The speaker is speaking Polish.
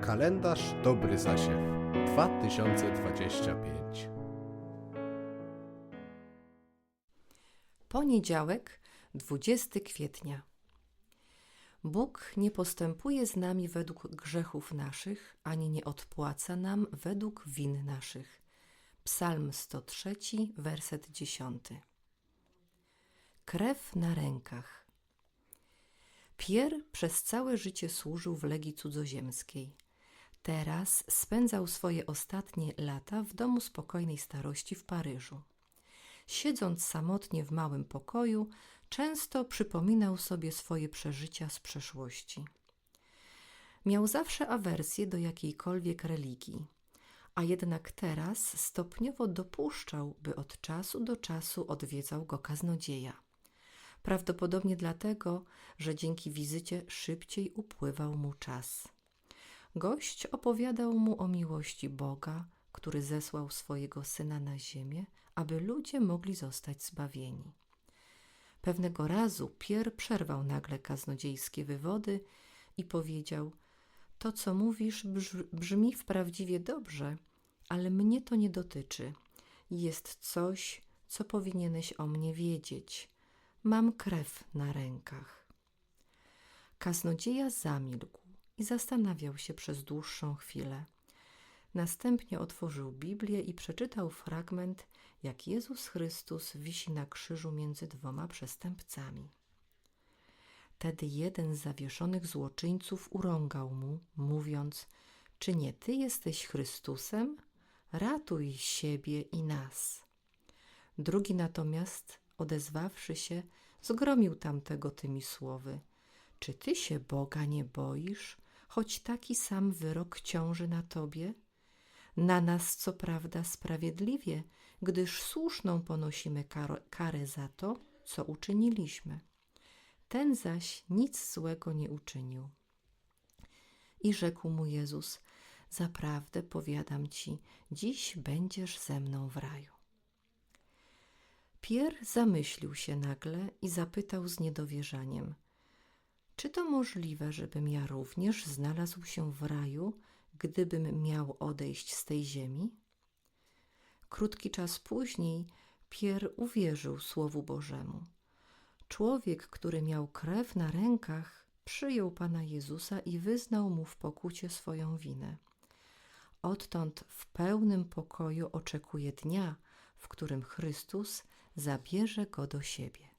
Kalendarz Dobry Zasiew 2025 Poniedziałek, 20 kwietnia. Bóg nie postępuje z nami według grzechów naszych, ani nie odpłaca nam według win naszych. Psalm 103, werset 10. Krew na rękach. Pierre przez całe życie służył w Legii Cudzoziemskiej. Teraz spędzał swoje ostatnie lata w domu spokojnej starości w Paryżu. Siedząc samotnie w małym pokoju, często przypominał sobie swoje przeżycia z przeszłości. Miał zawsze awersję do jakiejkolwiek religii, a jednak teraz stopniowo dopuszczał, by od czasu do czasu odwiedzał go kaznodzieja. Prawdopodobnie dlatego, że dzięki wizycie szybciej upływał mu czas. Gość opowiadał mu o miłości Boga, który zesłał swojego syna na ziemię, aby ludzie mogli zostać zbawieni. Pewnego razu Pier przerwał nagle kaznodziejskie wywody i powiedział: To, co mówisz, brzmi wprawdziwie dobrze, ale mnie to nie dotyczy. Jest coś, co powinieneś o mnie wiedzieć. Mam krew na rękach. Kaznodzieja zamilkł i zastanawiał się przez dłuższą chwilę. Następnie otworzył Biblię i przeczytał fragment, jak Jezus Chrystus wisi na krzyżu między dwoma przestępcami. Tedy jeden z zawieszonych złoczyńców urągał mu, mówiąc: Czy nie ty jesteś Chrystusem? Ratuj siebie i nas. Drugi natomiast, odezwawszy się, zgromił tamtego tymi słowy: Czy ty się Boga nie boisz, choć taki sam wyrok ciąży na tobie? Na nas, co prawda, sprawiedliwie, gdyż słuszną ponosimy kar karę za to, co uczyniliśmy. Ten zaś nic złego nie uczynił. I rzekł mu Jezus: Zaprawdę powiadam ci, dziś będziesz ze mną w raju. Pier zamyślił się nagle i zapytał z niedowierzaniem: Czy to możliwe, żebym ja również znalazł się w raju, gdybym miał odejść z tej ziemi? Krótki czas później Pier uwierzył Słowu Bożemu. Człowiek, który miał krew na rękach, przyjął Pana Jezusa i wyznał mu w pokucie swoją winę. Odtąd w pełnym pokoju oczekuje dnia, w którym Chrystus zabierze go do siebie.